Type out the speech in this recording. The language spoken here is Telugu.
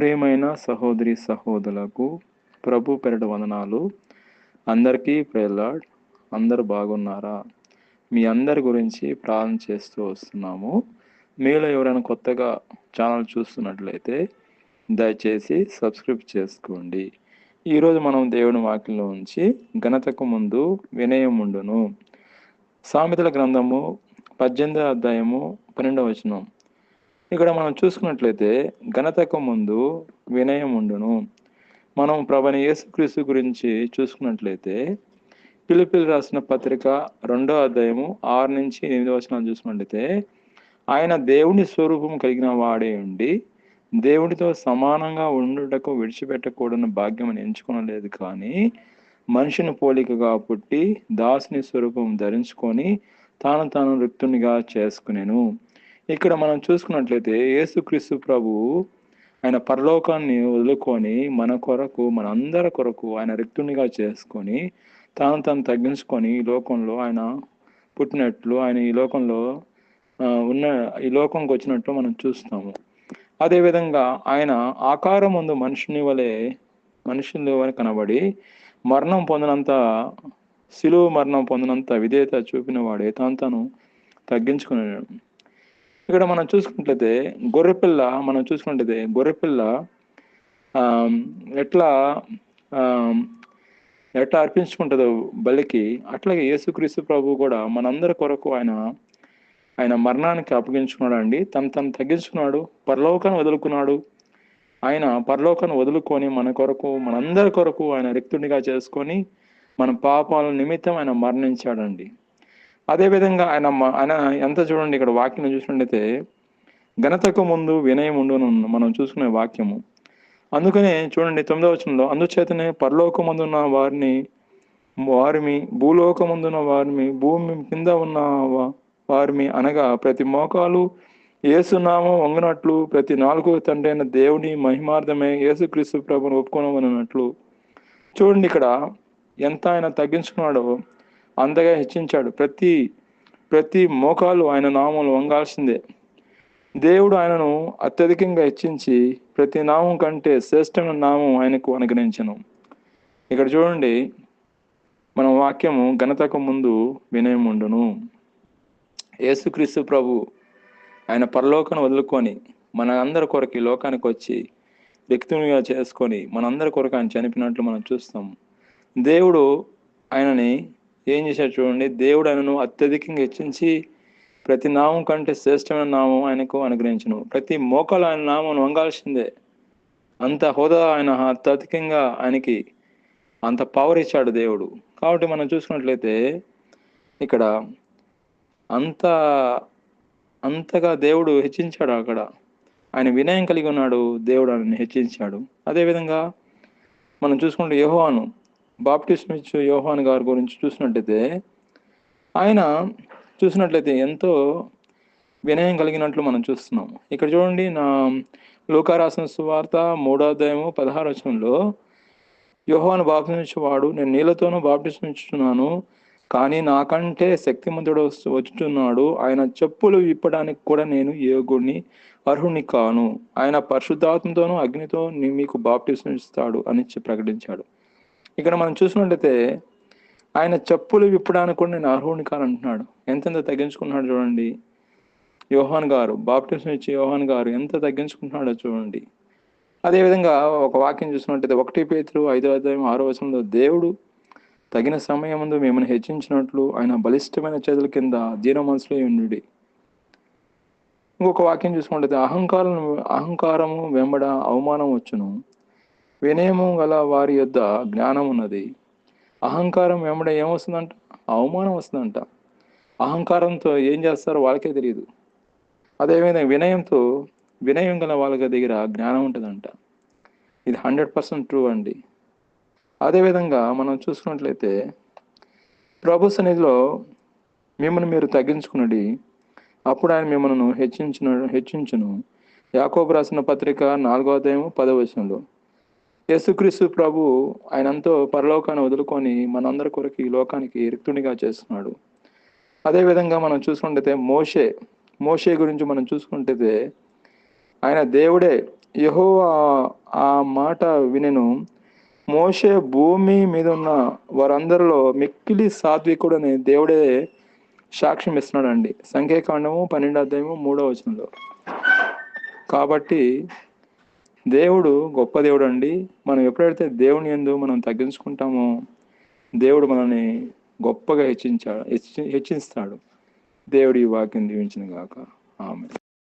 ప్రేమైన సహోదరి సహోదరులకు ప్రభు పెరడు వందనాలు. అందరికీ ప్రేలాడ్ అందరు బాగున్నారా? మీ అందరి గురించి ప్రార్థన చేస్తూ వస్తున్నాము. మీలో ఎవరైనా కొత్తగా ఛానల్ చూస్తున్నట్లయితే దయచేసి సబ్స్క్రైబ్ చేసుకోండి. ఈరోజు మనం దేవుని వాక్యంలో ఉంచి ఘనతకు ముందు వినయం ఉండును. సామెతల గ్రంథము పద్దెనిమిది అధ్యాయము పన్నెండవ వచనం. ఇక్కడ మనం చూసుకున్నట్లయితే ఘనతకు ముందు వినయం ఉండును. మనం ప్రభని యేసుక్రీస్తు గురించి చూసుకున్నట్లయితే పిలుపులు రాసిన పత్రిక రెండో అధ్యాయము ఆరు నుంచి ఎనిమిది వచనాలు చూసుకున్నట్లయితే ఆయన దేవుని స్వరూపం కలిగిన వాడే ఉండి దేవుడితో సమానంగా ఉండుటకు విడిచిపెట్టకూడని భాగ్యం ఎంచుకొనలేదు కానీ మనిషిని పోలికగా పుట్టి దాసుని స్వరూపం ధరించుకొని తాను తాను రిక్తునిగా చేసుకునేను. ఇక్కడ మనం చూసుకున్నట్లయితే యేసుక్రీస్తు ప్రభు ఆయన పరలోకాన్ని వదులుకొని మన కొరకు మన అందరి కొరకు ఆయన రిక్తునిగా చేసుకొని తాను తాను తగ్గించుకొని ఈ లోకంలో ఆయన పుట్టినట్లు ఆయన ఈ లోకంలో ఉన్న ఈ లోకంకి వచ్చినట్లు మనం చూస్తాము. అదేవిధంగా ఆయన ఆకారం ముందు మనుషుని వలె మనుషులు వలె కనబడి మరణం పొందినంత శిలువు మరణం పొందినంత విధేయత చూపిన వాడే తాను తాను తగ్గించుకున్నాడు ఇక్కడ మనం చూసుకున్నట్లయితే గొర్రెపిల్ల మనం చూసుకున్నట్లయితే గొర్రెపిల్ల ఎట్లా ఎట్లా అర్పించుకుంటుందో బలికి అట్లాగే యేసుక్రీస్తు ప్రభు కూడా మనందరి కొరకు ఆయన ఆయన మరణానికి అప్పగించుకున్నాడు అండి తను తను తగ్గించుకున్నాడు పరలోకాన్ని వదులుకున్నాడు. ఆయన పరలోకాన్ని వదులుకొని మన కొరకు మనందరి కొరకు ఆయన రిక్తుడిగా చేసుకొని మన పాపాల నిమిత్తం ఆయన మరణించాడండి. అదేవిధంగా ఆయన ఆయన ఎంత చూడండి ఇక్కడ వాక్యం చూసినట్టయితే ఘనతకు ముందు వినయం ఉండును మనం చూసుకునే వాక్యము. అందుకనే చూడండి తొమ్మిదవ వచనంలో అందుచేతనే పరలోకమందున్న వారిని వారిమి భూలోకమందున్న వారిని భూమి కింద ఉన్న వారిని అనగా ప్రతి మోకాలు ఏసునామం వంగనట్లు ప్రతి నాలుగో తండ్రి అయిన దేవుని మహిమార్థమే యేసుక్రీస్తు ప్రభుని ఒప్పుకోనమన్నట్లు చూడండి ఇక్కడ ఎంత ఆయన తగ్గించుకున్నాడో అంతగా హెచ్చించాడు. ప్రతి ప్రతి మోకాలు ఆయన నామంలో వంగాల్సిందే. దేవుడు ఆయనను అత్యధికంగా హెచ్చించి ప్రతి నామం కంటే శ్రేష్టమైన నామం ఆయనకు అనుగ్రహించను. ఇక్కడ చూడండి మన వాక్యము ఘనతకు ముందు వినయం ఉండును. యేసుక్రీస్తు ప్రభు ఆయన పరలోకను వదులుకొని మన అందరి కొరకు ఈ లోకానికి వచ్చి వ్యక్తునిగా చేసుకొని మనందరి కొరకు ఆయన చనిపోయినట్లు మనం చూస్తాం. దేవుడు ఆయనని ఏం చేశాడు చూడండి దేవుడు ఆయనను అత్యధికంగా హెచ్చించి ప్రతి నామం కంటే శ్రేష్టమైన నామం ఆయనకు అనుగ్రహించను. ప్రతి మోకాలు ఆయన నామం వంగాల్సిందే. అంత హోదా ఆయన అత్యధికంగా ఆయనకి అంత పవర్ ఇచ్చాడు దేవుడు. కాబట్టి మనం చూసుకున్నట్లయితే ఇక్కడ అంత అంతగా దేవుడు హెచ్చించాడు అక్కడ. ఆయన వినయం కలిగి ఉన్నాడు దేవుడు ఆయనని హెచ్చించాడు. అదేవిధంగా మనం చూసుకుంటే యహోవాను బాప్టిస్ట్ ఇచ్చు యోహాన్ గారి గురించి చూసినట్లయితే ఆయన చూసినట్లయితే ఎంతో వినయం కలిగినట్లు మనం చూస్తున్నాం ఇక్కడ చూడండి నా లోకారాసిన సువార్త మూడోధ్యాయము పదహారు వచనంలో యోహాను బాప్తించేవాడు నేను నీళ్ళతోనూ బాప్టిస్తున్నాను కానీ నాకంటే శక్తిమంతుడు వచ్చుచున్నాడు. ఆయన చెప్పులు విప్పడానికి కూడా నేను యోగుడిని అర్హుని కాను. ఆయన పరిశుద్ధాత్మతోనూ అగ్నితో మీకు బాప్టిస్తాడు అని ప్రకటించాడు. ఇక్కడ మనం చూసినట్లయితే ఆయన చెప్పులు విప్పడానికి కూడా నేను అర్హుని కానంటున్నాడు. ఎంతెంత తగ్గించుకున్నాడు చూడండి. యోహాన్ గారు బాప్టిజం ఇచ్చే యోహాన్ గారు ఎంత తగ్గించుకుంటున్నాడో చూడండి. అదేవిధంగా ఒక వాక్యం చూసినట్టయితే ఒకటి పేతులు ఐదో అధ్యాయం ఆరో వచనంలో దేవుడు తగిన సమయం ముందు మిమ్మల్ని హెచ్చించినట్లు ఆయన బలిష్టమైన చేతుల కింద దీన మనసులో ఉండి ఇంకొక వాక్యం చూసుకుంటే అహంకారం అహంకారము వెంబడ అవమానం వచ్చును. వినయము గల వారి యొద్ద జ్ఞానం ఉన్నది. అహంకారం వెంబడ ఏమొస్తుందంట? అవమానం వస్తుందంట. అహంకారంతో ఏం చేస్తారో వాళ్ళకే తెలియదు అదేవిధంగా వినయంతో వినయం గల వాళ్ళ దగ్గర జ్ఞానం ఉంటుందంట. ఇది హండ్రెడ్ పర్సెంట్ ట్రూ అండి. అదేవిధంగా మనం చూసుకున్నట్లయితే ప్రభు సన్నిధిలో మిమ్మల్ని మీరు తగ్గించుకున్నది అప్పుడు ఆయన మిమ్మల్ని హెచ్చించిన హెచ్చించును. యాకోబు రాసిన పత్రిక నాలుగో అధ్యాయము పదవచనంలో యేసుక్రీస్తు ప్రభు ఆయనంతో పరలోకాన్ని వదులుకొని మనందరి కొరకు ఈ లోకానికి రిక్తునిగా చేస్తున్నాడు. అదేవిధంగా మనం చూసుకుంటే మోషే మోషే గురించి మనం చూసుకుంటే ఆయన దేవుడే. యహో ఆ మాట వినెను. మోషే భూమి మీద ఉన్న వారందరిలో మిక్కిలి సాత్వికుడని దేవుడే సాక్ష్యం ఇస్తున్నాడండి. సంఖ్యాకాండము పన్నెండు అధ్యాయము మూడో వచనంలో. కాబట్టి దేవుడు గొప్ప దేవుడు అండి మనం ఎప్పుడైతే దేవుని ఎందు మనం తగ్గించుకుంటామో దేవుడు మనల్ని గొప్పగా హెచ్చించాడు హెచ్చి హెచ్చిస్తాడు. దేవుడు ఈ వాక్యం దీవించిన గాక. ఆమె